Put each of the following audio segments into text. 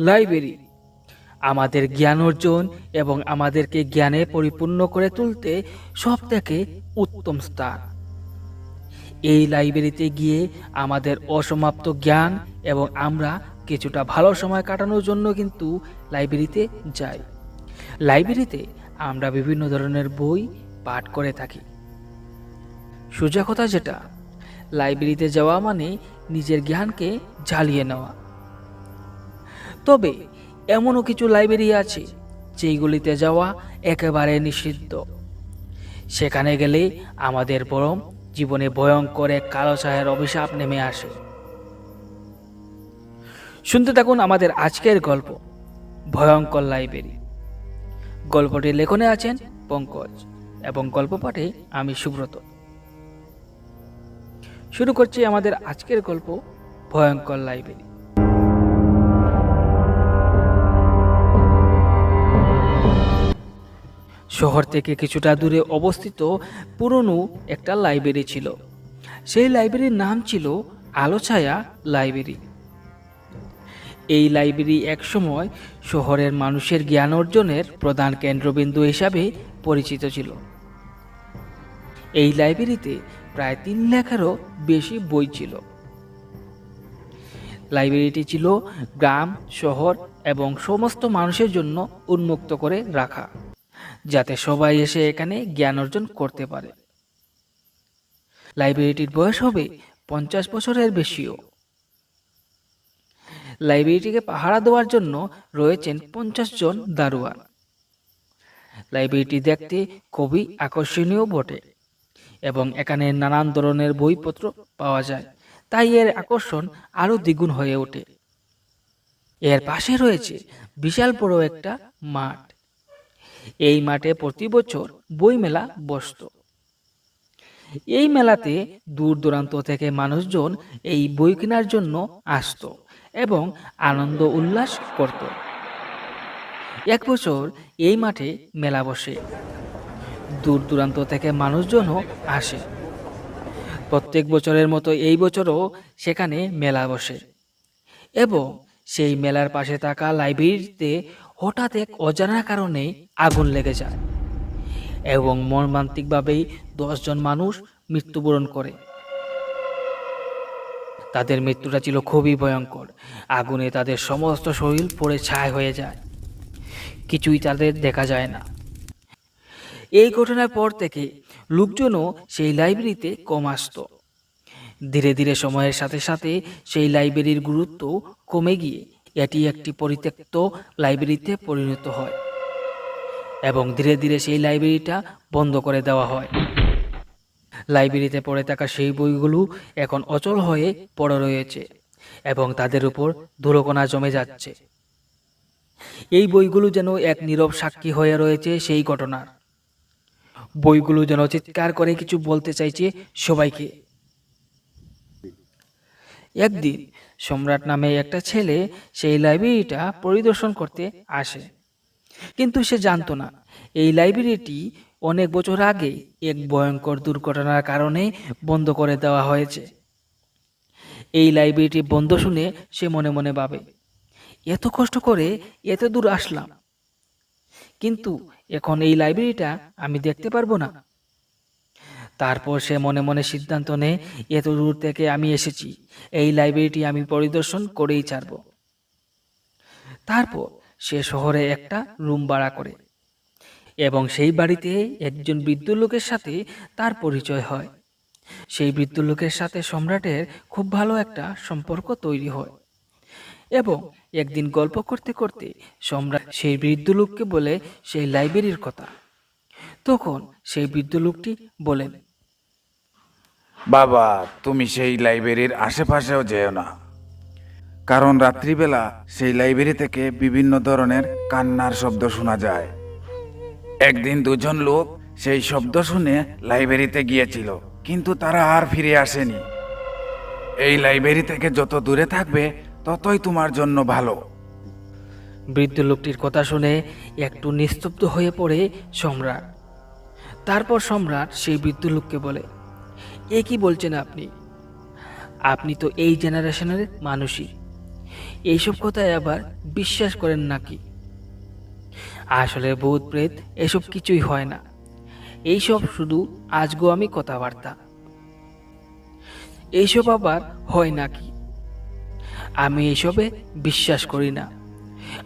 Library. আমাদের জ্ঞান অর্জন এবং আমাদেরকে জ্ঞানে পরিপূর্ণ করে তুলতে সব থেকে উত্তম স্থান। এই লাইব্রেরিতে গিয়ে আমাদের অসমাপ্ত জ্ঞান এবং আমরা কিছুটা ভালো সময় কাটানোর জন্য কিন্তু লাইব্রেরিতে যাই। লাইব্রেরিতে আমরা বিভিন্ন ধরনের বই পাঠ করে থাকি। সোজা কথা যেটা, লাইব্রেরিতে যাওয়া মানে নিজের জ্ঞানকে ঝালিয়ে নেওয়া। তবে এমনও কিছু লাইব্রেরি আছে যেইগুলিতে যাওয়া একেবারে নিষিদ্ধ। সেখানে গেলে আমাদের বরং জীবনে ভয়ঙ্কর এক কালো ছায়ের অভিশাপ নেমে আসে। শুনতে থাকুন আমাদের আজকের গল্প, ভয়ঙ্কর লাইব্রেরি। গল্পটির লেখনে আছেন পঙ্কজ এবং গল্প পাঠে আমি সুব্রত। শুরু করছি আমাদের আজকের গল্প, ভয়ঙ্কর লাইব্রেরি। শহর থেকে কিছুটা দূরে অবস্থিত পুরনো একটা লাইব্রেরি ছিল। সেই লাইব্রেরির নাম ছিল আলোছায়া লাইব্রেরি। এই লাইব্রেরি একসময় শহরের মানুষের জ্ঞান অর্জনের প্রধান কেন্দ্রবিন্দু হিসাবে পরিচিত ছিল। এই লাইব্রেরিতে প্রায় তিন লাখেরও বেশি বই ছিল। লাইব্রেরিটি ছিল গ্রাম, শহর এবং সমস্ত মানুষের জন্য উন্মুক্ত করে রাখা। যাতে সবাই এসে এখানে জ্ঞান অর্জন করতে পারে। লাইব্রেরিটির বয়স হবে পঞ্চাশ বছরের বেশিও। লাইব্রেরিটিকে পাহারা দেওয়ার জন্য রয়েছেন পঞ্চাশ জন দারোয়ান। লাইব্রেরিটি দেখতে খুবই আকর্ষণীয় বটে এবং এখানে নানান ধরনের বইপত্র পাওয়া যায়, তাই এর আকর্ষণ আরও দ্বিগুণ হয়ে ওঠে। এর পাশে রয়েছে বিশাল বড় একটা মাঠ। এই মাঠে প্রতি বছর বই মেলা বসত। এই মেলাতে দূর দূরান্ত থেকে মানুষজন এই বই কেনার জন্য আসতো এবং আনন্দ উল্লাস করত। এক বছর এই মাঠে মেলা বসে। দূর দূরান্ত থেকে মানুষজনও আসে। প্রত্যেক বছরের মতো এই বছরও সেখানে মেলা বসে এবং সেই মেলার পাশে থাকা লাইব্রেরিতে হঠাৎ এক অজানা কারণে আগুন লেগে যায় এবং মর্মান্তিকভাবেই দশজন মানুষ মৃত্যুবরণ করে। তাদের মৃত্যুটা ছিল খুবই ভয়ঙ্কর। আগুনে তাদের সমস্ত শরীর পড়ে ছাই হয়ে যায়। কিছুই তাদের দেখা যায় না। এই ঘটনার পর থেকে লোকজনও সেই লাইব্রেরিতে কম আসত। ধীরে ধীরে সময়ের সাথে সাথে সেই লাইব্রেরির গুরুত্ব কমে গিয়ে এটি একটি পরিত্যক্ত লাইব্রেরিতে পরিণত হয় এবং ধীরে ধীরে সেই লাইব্রেরিটা বন্ধ করে দেওয়া হয়। লাইব্রেরিতে পড়ে থাকা সেই বইগুলো এখন অচল হয়ে পড়ে রয়েছে এবং তাদের উপর ধুলোকণা জমে যাচ্ছে। এই বইগুলো যেন এক নীরব সাক্ষী হয়ে রয়েছে সেই ঘটনার বইগুলো যেন চিৎকার করে কিছু বলতে চাইছে সবাইকে। একদিন সম্রাট নামে একটা ছেলে সেই লাইব্রেরিটা পরিদর্শন করতে আসে। কিন্তু সে জানতো না, এই লাইব্রেরিটি অনেক বছর আগে এক ভয়ঙ্কর দুর্ঘটনার কারণে বন্ধ করে দেওয়া হয়েছে। এই লাইব্রেরিটি বন্ধ শুনে সে মনে মনে ভাবে, এত কষ্ট করে এত দূর আসলাম। কিন্তু এখন এই লাইব্রেরিটা আমি দেখতে পারব না। তারপর সে মনে মনে সিদ্ধান্ত নেয় এত দূর থেকে আমি এসেছি। এই লাইব্রেরিটি আমি পরিদর্শন করেই ছাড়ব। তারপর সে শহরে একটা রুম ভাড়া করে এবং সেই বাড়িতে একজন বৃদ্ধ লোকের সাথে তার পরিচয় হয়। সেই বৃদ্ধ লোকের সাথে সম্রাটের খুব ভালো একটা সম্পর্ক তৈরি হয় এবং একদিন গল্প করতে করতে সম্রাট সেই বৃদ্ধ লোককে বলে, সেই লাইব্রেরির কথা। তখন সেই বৃদ্ধ লোকটি বলেন বাবা, তুমি সেই লাইব্রেরির আশেপাশেও যেও না। কারণ রাত্রিবেলা সেই লাইব্রেরি থেকে বিভিন্ন ধরনের কান্নার শব্দ শোনা যায়। একদিন দুজন লোক সেই শব্দ শুনে লাইব্রেরিতে গিয়েছিল, কিন্তু তারা আর ফিরে আসেনি। এই লাইব্রেরি থেকে যত দূরে থাকবে, ততই তোমার জন্য ভালো। বৃদ্ধ লোকটির কথা শুনে একটু নিস্তব্ধ হয়ে পড়ে সম্রাট। তারপর সম্রাট সেই বৃদ্ধ লোককে বলে এ কি বলছেন আপনি? আপনি তো এই জেনারেশনের মানুষই। এইসব কথায় আবার বিশ্বাস করেন নাকি? আসলে ভূত প্রেত এসব কিছুই হয় না। এইসব শুধু আজগো আমি কথাবার্তা। এইসব আবার হয় নাকি? আমি এসবে বিশ্বাস করি না।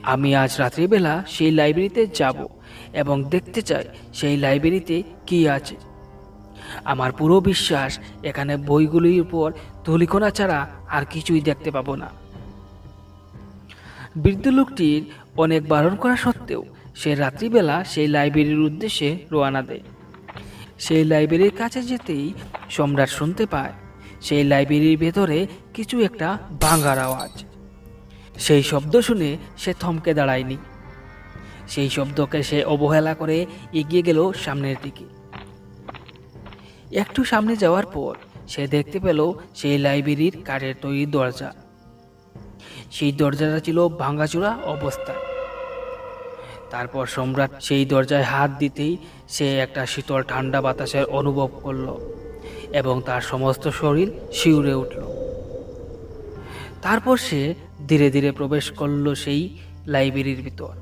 আমি আজ রাত্রিবেলা সেই লাইব্রেরিতে যাব এবং দেখতে চাই সেই লাইব্রেরিতে কি আছে। আমার পুরো বিশ্বাস এখানে বইগুলির উপর ধুলিকোনা ছাড়া আর কিছুই দেখতে পাবো না। বৃদ্ধ লোকটির অনেক বারণ করা সত্ত্বেও সে রাত্রিবেলা সেই লাইব্রেরির উদ্দেশ্যে রওনা দেয়। সেই লাইব্রেরির কাছে যেতেই সম্রাট শুনতে পায় সেই লাইব্রেরির ভেতরে কিছু একটা ভাঙার আওয়াজ। সেই শব্দ শুনে সে থমকে দাঁড়ায়নি। সেই শব্দকে সে অবহেলা করে এগিয়ে গেল সামনের দিকে। একটু সামনে যাওয়ার পর সে দেখতে পেল সেই লাইব্রেরির কাঠের তৈরি দরজা। সেই দরজাটা ছিল ভাঙাচোরা অবস্থায় তারপর সম্রাট সেই দরজায় হাত দিতেই সে একটা শীতল ঠান্ডা বাতাসের অনুভব করল এবং তার সমস্ত শরীর শিউরে উঠল। তারপর সে ধীরে ধীরে প্রবেশ করল সেই লাইব্রেরির ভিতর।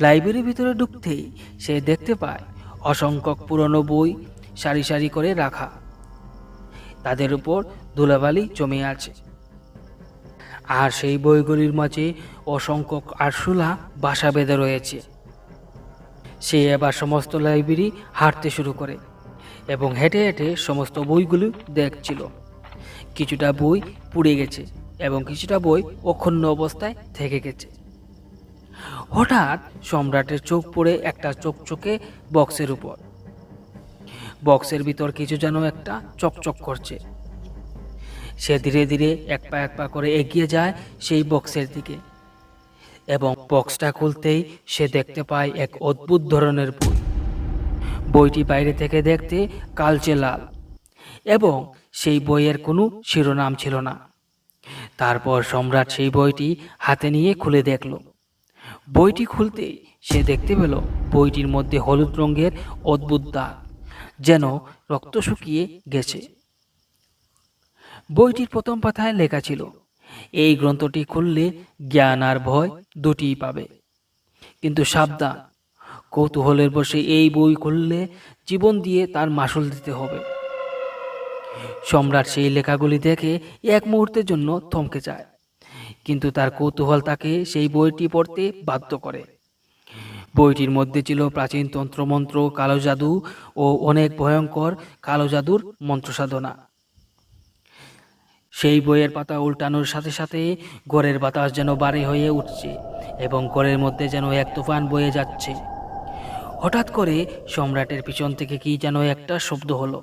লাইব্রেরির ভিতরে ঢুকতেই সে দেখতে পায় অসংখ্য পুরনো বই সারি সারি করে রাখা। তাদের উপর ধুলাবালি জমে আছে। আর সেই বইগুলির মাঝে অসংখ্য আরশোলা বাসা বেঁধে রয়েছে। সে এবার সমস্ত লাইব্রেরি হাঁটতে শুরু করে এবং হেঁটে হেঁটে সমস্ত বইগুলি দেখছিল। কিছুটা বই পুড়ে গেছে এবং কিছুটা বই অক্ষুণ্ণ অবস্থায় থেকে গেছে। হঠাৎ সম্রাটের চোখ পড়ে একটা চকচকে বক্সের উপর। বক্সের ভিতর কিছু যেন একটা চকচক করছে। সে ধীরে ধীরে এক পা এক পা করে এগিয়ে যায় সেই বক্সের দিকে এবং বক্সটা খুলতেই সে দেখতে পায় এক অদ্ভুত ধরনের বই। বইটি বাইরে থেকে দেখতে কালচে লাল এবং সেই বইয়ের কোনো শিরোনাম ছিল না। তারপর সম্রাট সেই বইটি হাতে নিয়ে খুলে দেখল। বইটি খুলতেই সে দেখতে পেল বইটির মধ্যে হলুদ রঙের অদ্ভুত দাগ, যেন রক্ত শুকিয়ে গেছে। বইটির প্রথম পাতায় লেখা ছিল, এই গ্রন্থটি খুললে জ্ঞান আর ভয় দুটিই পাবে। কিন্তু সাবধান, কৌতূহলের বসে এই বই খুললে জীবন দিয়ে তার মাসুল দিতে হবে। সম্রাট সেই লেখাগুলি দেখে এক মুহূর্তের জন্য থমকে যায়। কিন্তু তার কৌতূহল তাকে সেই বইটি পড়তে বাধ্য করে। বইটির মধ্যে ছিল প্রাচীন তন্ত্রমন্ত্র কালো জাদু ও অনেক ভয়ঙ্কর কালো জাদুর মন্ত্রসাধনা সেই বইয়ের পাতা উল্টানোর সাথে সাথে ঘরের বাতাস যেন বাড়ি হয়ে উঠছে এবং ঘরের মধ্যে যেন এক তুফান বয়ে যাচ্ছে। হঠাৎ করে সম্রাটের পিছন থেকে কি যেন একটা শব্দ হলো।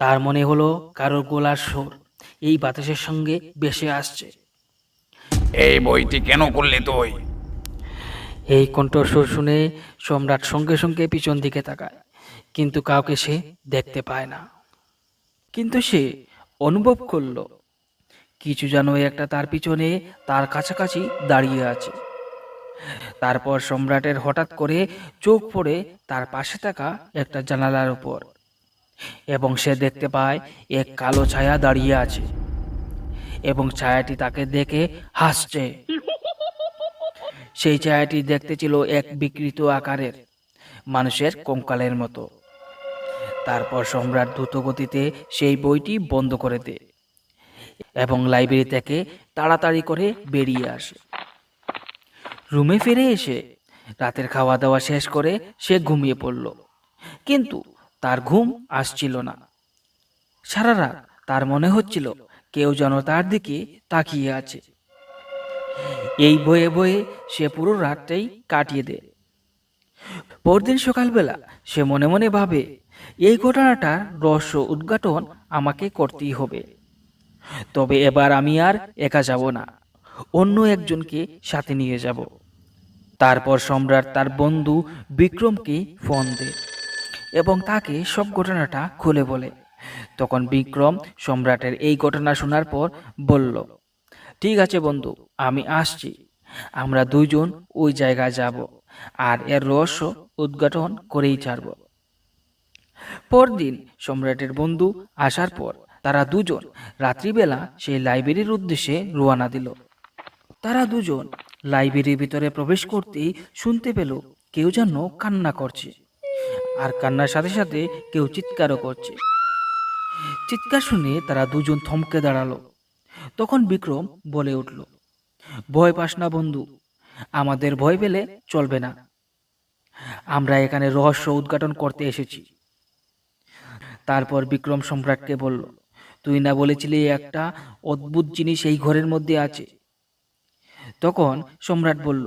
তার মনে হলো কারোর গোলার সুর এই বাতাসের সঙ্গে বেসে আসছে। এই বইটি কেন করলি তুই? এই কণ্ঠস্বর শুনে সম্রাট সঙ্গে সঙ্গে পিছন দিকে তাকায়, কিন্তু কাউকে সে দেখতে পায় না। কিন্তু সে অনুভব করল, কিছু যেন একটা তার পিছনে তার কাছাকাছি দাঁড়িয়ে আছে। তারপর সম্রাটের হঠাৎ করে চোখ পড়ে তার পাশে থাকা একটা জানালার উপর, এবং সে দেখতে পায় এক কালো ছায়া দাঁড়িয়ে আছে। এবং ছায়াটি তাকে দেখে হাসছে। সেই ছায়াটি দেখতে ছিল এক বিকৃত আকারের, মানুষের কঙ্কালের মতো। তারপর সম্রাট দ্রুতগতিতে সেই বইটি বন্ধ করে দেয় এবং লাইব্রেরি থেকে তাড়াতাড়ি করে বেরিয়ে আসে। রুমে ফিরে এসে রাতের খাওয়া দাওয়া শেষ করে সে ঘুমিয়ে পড়ল। কিন্তু তার ঘুম আসছিল না। সারা রাত তার মনে হচ্ছিল কেউ যেন তার দিকে তাকিয়ে আছে। এই বয়ে বয়ে সে পুরো রাতটাই কাটিয়ে দেয়। পরদিন সকালবেলা সে মনে মনে ভাবে, এই ঘটনাটার রহস্য উদ্ঘাটন আমাকে করতেই হবে। তবে এবার আমি আর একা যাব না, অন্য একজনকে সাথে নিয়ে যাব। তারপর সম্রাট তার বন্ধু বিক্রমকে ফোন দেয় এবং তাকে সব ঘটনাটা খুলে বলে। তখন বিক্রম সম্রাটের এই ঘটনা শোনার পর বলল, ঠিক আছে বন্ধু, আমি আসছি। আমরা দুইজন ওই জায়গায় যাব আর এর রহস্য উদ্ঘাটন করেই ছাড়ব। পরদিন সম্রাটের বন্ধু আসার পর তারা দুজন রাত্রিবেলা সেই লাইব্রেরির উদ্দেশ্যে রোয়ানা দিল। তারা দুজন লাইব্রেরির ভিতরে প্রবেশ করতেই শুনতে পেল কেউ যেন কান্না করছে আর কান্নার সাথে সাথে কেউ চিৎকারও করছে। চিৎকার শুনে তারা দুজন থমকে দাঁড়াল। তখন বিক্রম বলে উঠল, ভয় পাস না বন্ধু, আমাদের ভয় পেলে চলবে না। আমরা এখানে রহস্য উদ্ঘাটন করতে এসেছি। তারপর বিক্রম সম্রাটকে বলল, তুই না বলেছিলি একটা অদ্ভুত জিনিস এই ঘরের মধ্যে আছে? তখন সম্রাট বলল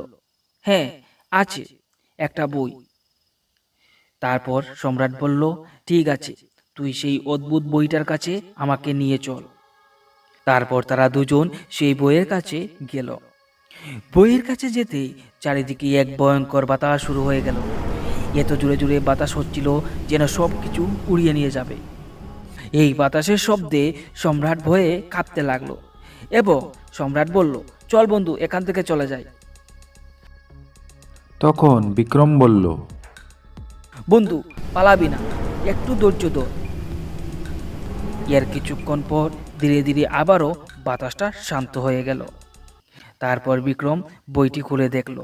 হ্যাঁ আছে, একটা বই। তারপর সম্রাট বলল, ঠিক আছে তুই সেই অদ্ভুত বইটার কাছে আমাকে নিয়ে চল। তারপর তারা দুজন সেই বইয়ের কাছে গেল। বইয়ের কাছে যেতেই চারিদিকে এক ভয়ঙ্কর বাতাস শুরু হয়ে গেল। এত জুড়ে জুড়ে বাতাস হচ্ছিল যেন সব কিছু উড়িয়ে নিয়ে যাবে। এই বাতাসের শব্দে সম্রাট ভয়ে কাঁপতে লাগল এবং সম্রাট বলল চল বন্ধু এখান থেকে চলে যাই। তখন বিক্রম বলল বন্ধু পালাবি না একটু ধৈর্য ধর। এর কিছুক্ষণ পর ধীরে ধীরে আবারও বাতাসটা শান্ত হয়ে গেল। তারপর বিক্রম বইটি খুলে দেখল।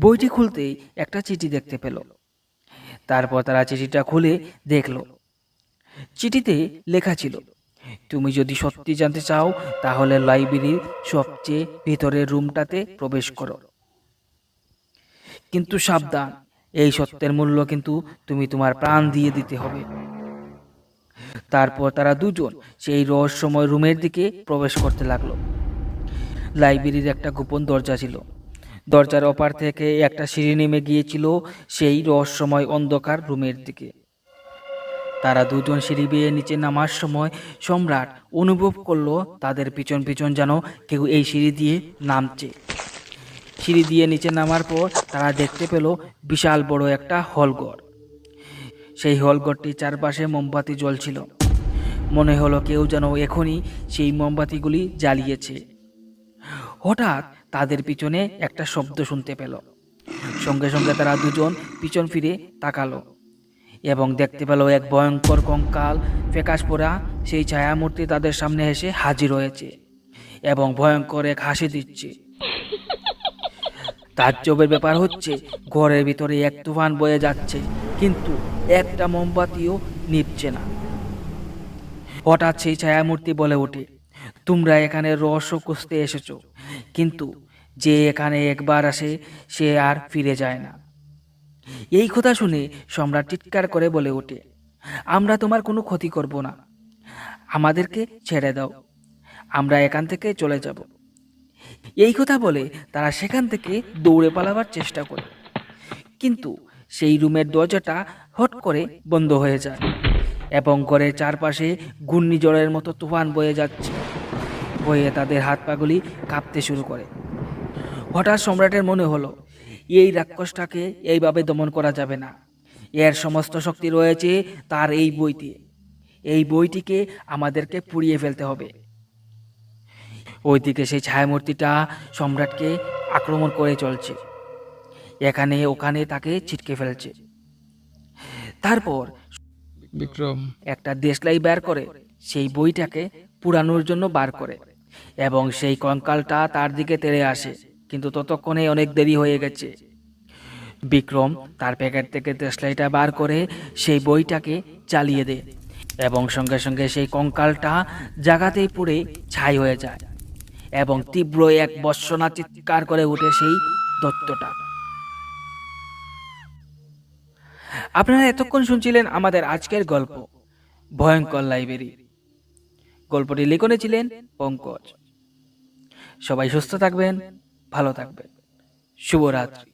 বইটি খুলতেই একটা চিঠি দেখতে পেল। তারপর তারা চিঠিটা খুলে দেখল। চিঠিতে লেখা ছিল, তুমি যদি সত্যি জানতে চাও, তাহলে লাইব্রেরির সবচেয়ে ভিতরের রুমটাতে প্রবেশ করো। কিন্তু সাবধান, এই সত্যের মূল্য কিন্তু তুমি তোমার প্রাণ দিয়ে দিতে হবে। তারপর তারা দুজন সেই রহস্যময় রুমের দিকে প্রবেশ করতে লাগল। লাইব্রেরির একটা গোপন দরজা ছিল। দরজার ওপার থেকে একটা সিঁড়ি নেমে গিয়েছিল সেই রহস্যময় অন্ধকার রুমের দিকে। তারা দুজন সিঁড়ি বেয়ে নিচে নামার সময় সম্রাট অনুভব করল তাদের পিছন পিছন যেন কেউ এই সিঁড়ি দিয়ে নামছে। সিঁড়ি দিয়ে নিচে নামার পর তারা দেখতে পেল বিশাল বড় একটা হলঘর। সেই হলঘরটির চারপাশে মোমবাতি জ্বলছিল। মনে হলো কেউ যেন এখনই সেই মোমবাতিগুলি জ্বালিয়েছে। হঠাৎ তাদের পিছনে একটা শব্দ শুনতে পেল। সঙ্গে সঙ্গে তারা দুজন পিছন ফিরে তাকালো এবং দেখতে পেল এক ভয়ঙ্কর কঙ্কাল ফেকাশ পোড়া সেই ছায়ামূর্তি তাদের সামনে এসে হাজির হয়েছে এবং ভয়ঙ্কর এক হাসি দিচ্ছে। তাজ্জবের ব্যাপার হচ্ছে, ঘরের ভিতরে এক তুফান বয়ে যাচ্ছে, কিন্তু একটা মোমবাতিও নিভছে না। হঠাৎ সেই ছায়ামূর্তি বলে ওঠে, তোমরা এখানে রহস্য খুঁজতে এসেছ, কিন্তু যে এখানে একবার আসে, সে আর ফিরে যায় না। এই কথা শুনে সম্রাট চিৎকার করে বলে ওঠে, আমরা তোমার কোনো ক্ষতি করব না, আমাদেরকে ছেড়ে দাও, আমরা এখান থেকে চলে যাব। এই কথা বলে তারা সেখান থেকে দৌড়ে পালাবার চেষ্টা করে, কিন্তু সেই রুমের দরজাটা হট করে বন্ধ হয়ে যায়। এবং ঘরের চারপাশে ঘূর্ণিঝড়ের মতো তুফান বয়ে যাচ্ছে। বয়ে তাদের হাত পাগুলি কাঁপতে শুরু করে। হঠাৎ সম্রাটের মনে হলো, এই রাক্ষসটাকে এইভাবে দমন করা যাবে না। এর সমস্ত শক্তি রয়েছে তার এই বইতে। এই বইটিকে আমাদেরকে পুড়িয়ে ফেলতে হবে। ওইদিকে সেই ছায়ামূর্তিটা সম্রাটকে আক্রমণ করে চলছে। এখানে ওখানে তাকে ছিটকে ফেলছে। তারপর বিক্রম। একটা দেশলাই বের করে, সেই বইটাকে পুরানোর জন্য বার করে এবং সেই কঙ্কালটা তার দিকে তেড়ে আসে, কিন্তু ততক্ষণে অনেক দেরি হয়ে গেছে। বিক্রম তার প্যাকেট থেকে দেশলাইটা বার করে সেই বইটাকে চালিয়ে দেয় এবং সঙ্গে সঙ্গে সেই কঙ্কালটা জায়গাতেই পুড়ে ছাই হয়ে যায় এবং তীব্র এক বর্ষণা চিৎকার করে উঠে সেই দত্তটা। আপনারা এতক্ষণ শুনছিলেন আমাদের আজকের গল্প। ভয়ঙ্কর লাইব্রেরি। গল্পটি লিখনে ছিলেন পঙ্কজ। সবাই সুস্থ থাকবেন, ভালো থাকবেন। শুভরাত্রি।